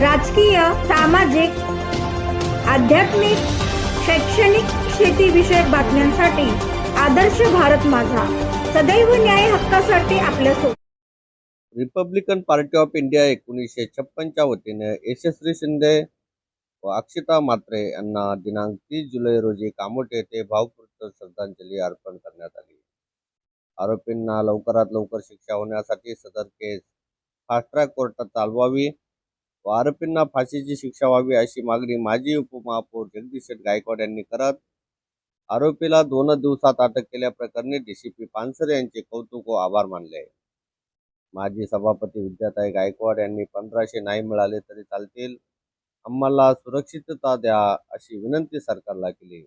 राजकीय सामाजिक आध्यात्मिक शैक्षणिक शेतीविषयक बातम्यांसाठी आदर्श भारत माझा. सदैव न्याय हक्कासाठी आपल्या रिपब्लिकन पार्टी ऑफ इंडिया एकोणीसशे छप्पनच्या वतीने यशस्वी शिंदे व अक्षिता मात्रे यांना दिनांक तीस जुलै रोजी कामोटे येथे भावपूर्ण श्रद्धांजली अर्पण करण्यात आली. आरोपींना लवकरात लवकर शिक्षा होण्यासाठी सदर केस फास्ट ट्रॅक कोर्टात चालवावी. व आरोपींना फाशीची शिक्षा व्हावी अशी मागणी माजी उपमहापौर जगदीश गायकवाड यांनी करत आरोपीला दोन दिवसात अटक केल्याप्रकरणी डीसीपी पानसरे यांचे कौतुक व आभार मानले. माजी सभापती विद्याताई गायकवाड यांनी पंधराशे नाही मिळाले तरी चालतील. आम्हाला सुरक्षितता द्या अशी विनंती सरकारला केली.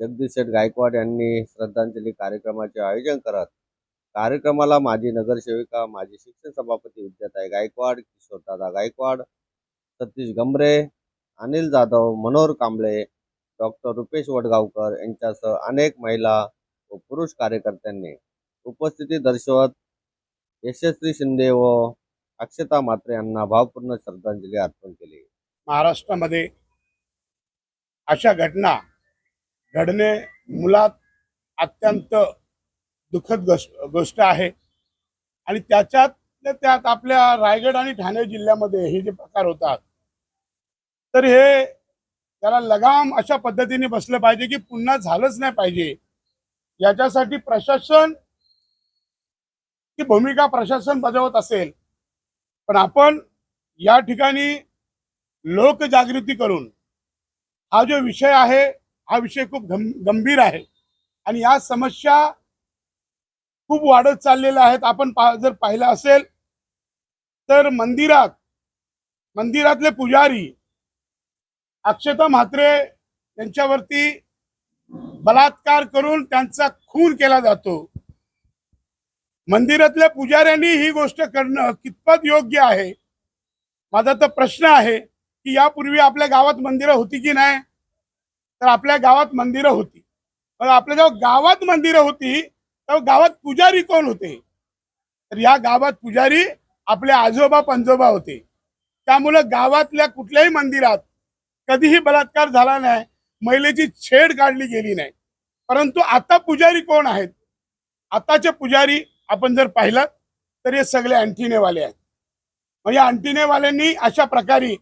जगदीश शेठ गायकवाड यांनी श्रद्धांजली कार्यक्रमाचे आयोजन करत कार्यक्रमाला माजी नगरसेविका माजी शिक्षण सभापती विद्याताई गायकवाड किशोरदादा गायकवाड सतीश गमरे अनिल जाधव मनोहर कांबळे डॉक्टर रुपेश वडगावकर यांच्यासह अनेक महिला व पुरुष कार्यकर्त्यांनी उपस्थिती दर्शवत यशस्वी शिंदे व अक्षता मात्रे यांना भावपूर्ण श्रद्धांजली अर्पण केली. महाराष्ट्रामध्ये अशा घटना घडणे मुलात अत्यंत दुःखद गोष्ट गोष्ट आहे. आणि त्याच्यात त्यात आपल्या रायगड आणि ठाणे जिल्ह्यामध्ये हे जे प्रकार होतात तर हे त्याला लगाम अशा पद्धतीने बसलं पाहिजे की पुन्हा झालंच नाही पाहिजे. याच्यासाठी प्रशासन ची भूमिका प्रशासन बजावत असेल. पण आपण या ठिकाणी लोकजागृती करून हा जो विषय आहे हा विषय खूप गं गंभीर आहे. आणि या समस्या खूप वाढत चाललेल्या आहेत. आपण पा जर पाहिलं असेल तर मंदिरात मंदिरातले पुजारी अक्षता म्हात्रे यांच्यावरती बलात्कार करून त्यांचा खून केला जातो. मंदिरातल्या पुजाऱ्यांनी ही गोष्ट करणं कितपत योग्य आहे? माझा तर प्रश्न आहे की यापूर्वी आपल्या गावात मंदिरं होती की नाही? तर आपल्या गावात मंदिरं होती. पण आपल्या जेव्हा गावात मंदिरं होती तेव्हा गावात पुजारी कोण होते? तर या गावात पुजारी आपले आजोबा पंजोबा होते. त्यामुळं गावातल्या कुठल्याही मंदिरात कधीही बलात्कार झाला नाही महिलेची छेड काढली गेली नाही. परंतु आता पुजारी कोण आहेत? आताचे पुजारी आपण जर पाहिलं तर हे सगळे अँटिनेवाले आहेत. मग या अंटिनेवाल्यांनी अशा प्रकारे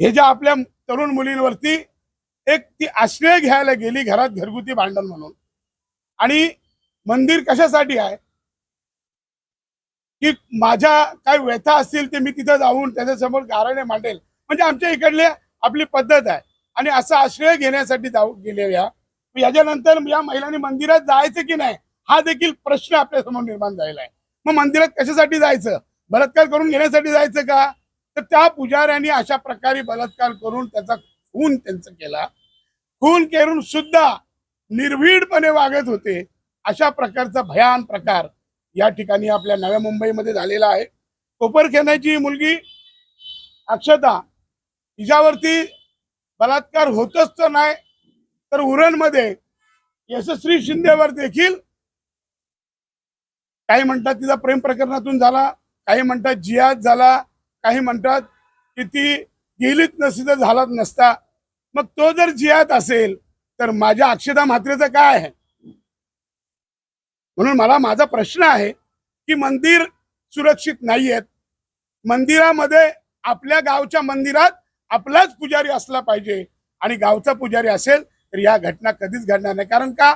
हे ज्या आपल्या तरुण मुलींवरती एक ती आश्रय घ्यायला गेली घरात घरगुती भांडण म्हणून. आणि मंदिर कशासाठी आहे? की माझ्या काय व्यथा असतील ते मी तिथं जाऊन त्याच्यासमोर गाराणे मांडेल. म्हणजे आमच्या इकडले आपली पद्धत आहे. आणि असा आश्रय घेण्यासाठी जाऊ गेलेल्या याच्यानंतर या महिलांनी मंदिरात जायचं की नाही हा देखील प्रश्न आपल्यासमोर निर्माण झालेला आहे. मग मंदिरात कशासाठी जायचं? बलात्कार करून घेण्यासाठी जायचं का? तर त्या पुजाऱ्यांनी अशा प्रकारे बलात्कार करून त्याचा खून त्यांचा केला. खून करून सुद्धा निर्भीडपणे वागत होते. अशा प्रकारचा भयान प्रकार या ठिकाणी आपल्या नव्या मुंबईमध्ये झालेला आहे. कोपरखेनाची मुलगी अक्षता तिच्यावरती बलात्कार होतच तर नाही तर उरणमध्ये यशस्वी शिंदेवर देखील काही म्हणतात तिचा प्रेम प्रकरणातून झाला काही म्हणतात जियाद झाला काही म्हणतात की ती गेलीच नसती तर झालाच नसता. मग तो जर जियात असेल तर माझ्या अक्षता म्हात्रेचं काय आहे? म्हणून मला माझा प्रश्न आहे की मंदिर सुरक्षित नाही आहेत मंदिरामध्ये आपल्या गावच्या मंदिरात आपलाच पुजारी असला पाहिजे. आणि गावचा पुजारी असेल तर या घटना कधीच घडणार नाही. कारण का?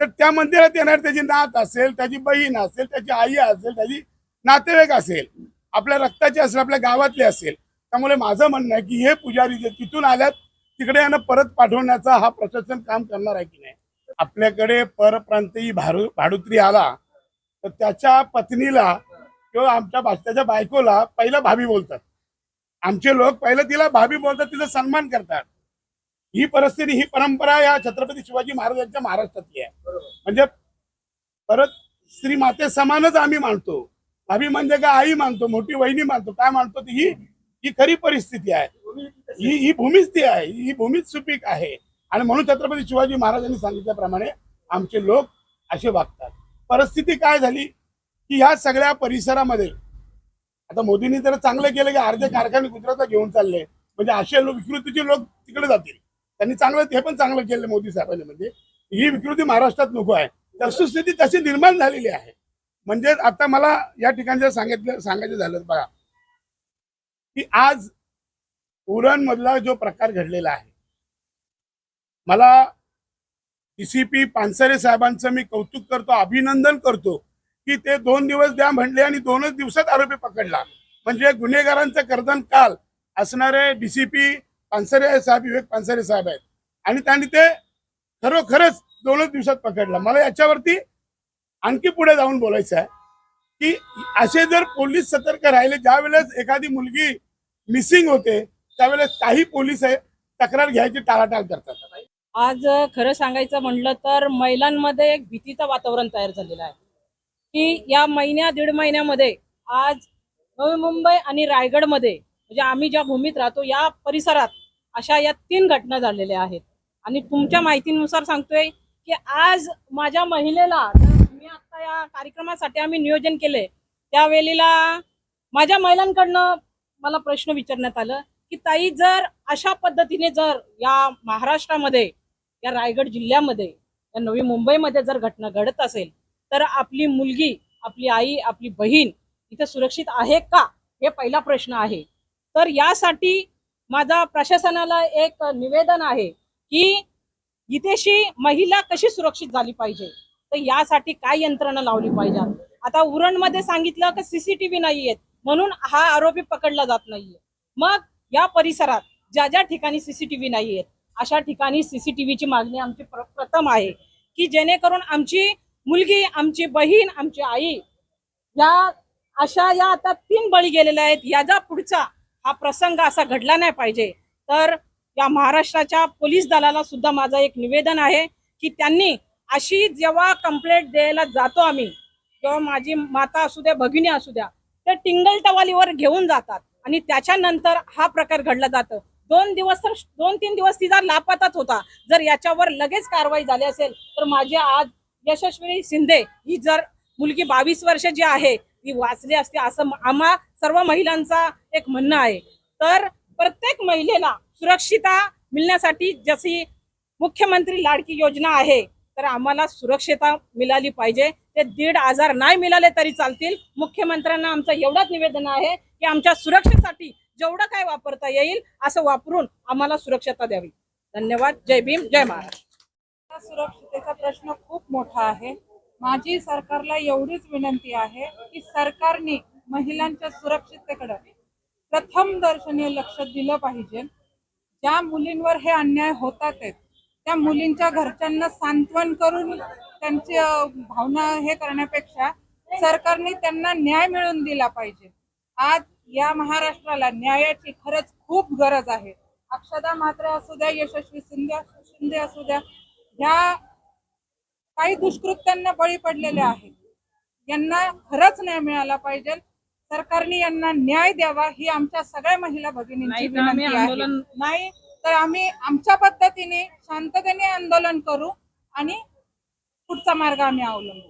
तर त्या मंदिरात येणार त्याची नात असेल त्याची बहीण असेल त्याची आई असेल त्याची नातेवाईक असेल आपल्या रक्ताचे असेल आपल्या गावातले असेल. त्यामुळे माझं म्हणणं आहे की हे पुजारी जे तिथून आल्यात तिकडे यांना परत पाठवण्याचा हा प्रशासन काम करणार आहे की नाही? आपल्याकडे परप्रांतीय भारू भाडुत्री आला तर त्याच्या पत्नीला किंवा आमच्या त्याच्या बायकोला पहिला भाभी बोलतात. आमचे लोक पहिलं तिला भाभी बोलतात तिचा सन्मान करतात. ही परिस्थिती ही परंपरा या छत्रपती शिवाजी महाराजांच्या महाराष्ट्रातली आहे. म्हणजे परत श्री माते समानच आम्ही मानतो. भाभी म्हणजे काय आई मानतो मोठी वहिनी मानतो काय मानतो ती ही ही खरी परिस्थिती आहे. ही ही भूमीच ती आहे. ही भूमीच सुपीक आहे. आणि म्हणून छत्रपती शिवाजी महाराजांनी सांगितल्याप्रमाणे आमचे लोक असे वागतात. परिस्थिती काय झाली? की ह्या सगळ्या परिसरामध्ये आता मोदींनी तर चांगलं केलं की अर्धे कारखाने गुजरातला घेऊन चालले. म्हणजे असे लोक विकृतीचे लोक तिकडे जातील. त्यांनी चांगलं हे पण चांगलं केलं मोदी साहेबांनी. म्हणजे ही विकृती महाराष्ट्रात नको आहे. वस्तुस्थिती तशी निर्माण झालेली आहे. म्हणजे आता मला या ठिकाणी जर सांगितलं सांगायचं झालं बघा की आज उरण मधला जो प्रकार घडलेला आहे. मला डीसीपी पानसरे साहेबांचं मी कौतुक करतो अभिनंदन करतो की ते दोन दिवस द्या म्हणले आणि दोनच दिवसात आरोपी पकडला. म्हणजे गुन्हेगारांचं कर्दन काल असणारे डीसीपी पानसरे साहेब विवेक पानसरे साहेब आहेत. आणि त्यांनी ते खरोखरच दोनच दिवसात पकडला. मला याच्यावरती आणखी पुढे जाऊन बोलायचं आहे की असे जर पोलीस सतर्क राहिले ज्या वेळेस एखादी मुलगी मिसिंग होते त्यावेळेस काही पोलीस आहे तक्रार घ्यायची टाळाटाळ करतात. आज खरं सांगायचं म्हणलं तर महिलांमध्ये एक भीतीचं वातावरण तयार झालेलं आहे. की या महिन्या दीड महिन्यामध्ये आज नवी मुंबई आणि रायगडमध्ये म्हणजे आम्ही ज्या भूमीत राहतो या परिसरात अशा या तीन घटना झालेल्या आहेत. आणि तुमच्या माहितीनुसार सांगतोय की आज माझ्या महिलेला मी आता या कार्यक्रमासाठी आम्ही नियोजन केले त्यावेळेला माझ्या महिलांकडनं मला प्रश्न विचारण्यात आलं की ताई जर अशा पद्धतीने जर या महाराष्ट्रामध्ये या रायगड जिल्ह्यामध्ये या नवी मुंबईमध्ये जर घटना घडत असेल तर आपली मुलगी आपली आई आपली बहीण इथे सुरक्षित आहे का? हे पहिला प्रश्न आहे. तर यासाठी माझा प्रशासनाला एक निवेदन आहे की इथेशी महिला कशी सुरक्षित झाली पाहिजे? तर यासाठी काय यंत्रणा लावली पाहिजे? आता उरणमध्ये सांगितलं की सीसीटीव्ही नाही आहेत म्हणून हा आरोपी पकडला जात नाहीये. मग या परिसरात ज्या ज्या ठिकाणी सीसीटीव्ही नाही आहेत अशा ठिकाणी सीसीटीव्हीची मागणी आमची प्र- प्रथम आहे की जेणेकरून आमची मुलगी आमची बहीण आमची आई या अशा या आता तीन बळी गेलेल्या आहेत याचा पुढचा हा प्रसंग असा घडला नाही पाहिजे. तर या महाराष्ट्राच्या पोलीस दलाला सुद्धा माझं एक निवेदन आहे की त्यांनी अशी जेव्हा कंप्लेंट द्यायला जातो आम्ही किंवा माझी माता असू द्या भगिनी असू द्या ते टिंगल टवालीवर घेऊन जातात. आणि त्याच्यानंतर हा प्रकार घडला जातो. दोन दिवस तर दोन तीन दिवस तिचा लापताच होता. जर याच्यावर लगेच कारवाई झाली असेल तर माझी आज यशस्वी शिंदे ही जर मुलगी बावीस वर्ष जी आहे ती वाचली असते असं आम्हा सर्व महिलांचा एक म्हणणं आहे. तर प्रत्येक महिलेला सुरक्षिता मिळण्यासाठी जशी मुख्यमंत्री लाडकी योजना आहे तर आम्हाला सुरक्षता मिळाली पाहिजे. ते दीड आजार नाही मिळाले तरी चालतील. मुख्यमंत्र्यांना आमचं एवढंच निवेदन आहे की आमच्या सुरक्षेसाठी जेवढं काय वापरता येईल असं वापरून आम्हाला सुरक्षता द्यावी. धन्यवाद. जय भीम. जय महाराष्ट्र. सुरक्षितेचा प्रश्न खूप मोठा आहे. माझी सरकारला एवढीच विनंती आहे की सरकारने महिलांच्या सुरक्षिततेकडे प्रथम दर्शनीय लक्ष दिलं पाहिजे. ज्या मुलींवर हे अन्याय होतात आहेत त्या मुलींच्या घरच्यांना सांत्वन करून त्यांची भावना हे करण्यापेक्षा सरकारने त्यांना न्याय मिळवून दिला पाहिजे. आज या महाराष्ट्राला न्यायाची खरंच खूप गरज आहे. अक्षदा म्हात्रे असू द्या यशस्वी शिंदे शिंदे असू द्या ह्या काही दुष्कृत्यांना बळी पडलेले आहेत. यांना खरंच न्याय मिळाला पाहिजे. सरकारने यांना न्याय द्यावा ही आमच्या सगळ्या महिला भगिनींची विनंती आहे. नाही तर आम्ही आमच्या पद्धतीने शांततेने आंदोलन करू आणि पुढचा मार्ग आम्ही अवलंबू.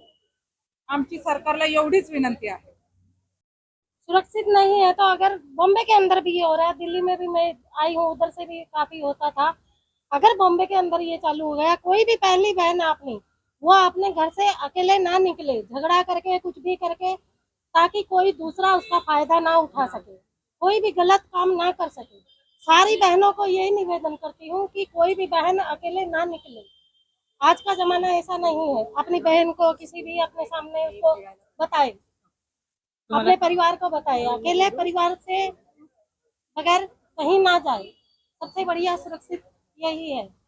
आमची सरकारला एवढीच विनंती आहे. सुरक्षित नहीं है तो अगर बॉम्बे के अंदर भी ये हो रहा है, दिल्ली में भी मैं आई हूँ, उधर से भी काफ़ी होता था। अगर बॉम्बे के अंदर ये चालू हो गया, कोई भी पहली बहन अपनी वो अपने घर से अकेले ना निकले, झगड़ा करके, कुछ भी करके, ताकि कोई दूसरा उसका फ़ायदा ना उठा सके, कोई भी गलत काम ना कर सके। सारी बहनों को यही निवेदन करती हूँ कि कोई भी बहन अकेले ना निकले। आज का जमाना ऐसा नहीं है। अपनी बहन को किसी भी अपने सामने उसको बताए। अपने परिवार को बताए। अकेले परिवार से बगैर कहीं ना जाए। सबसे बढ़िया सुरक्षित यही है।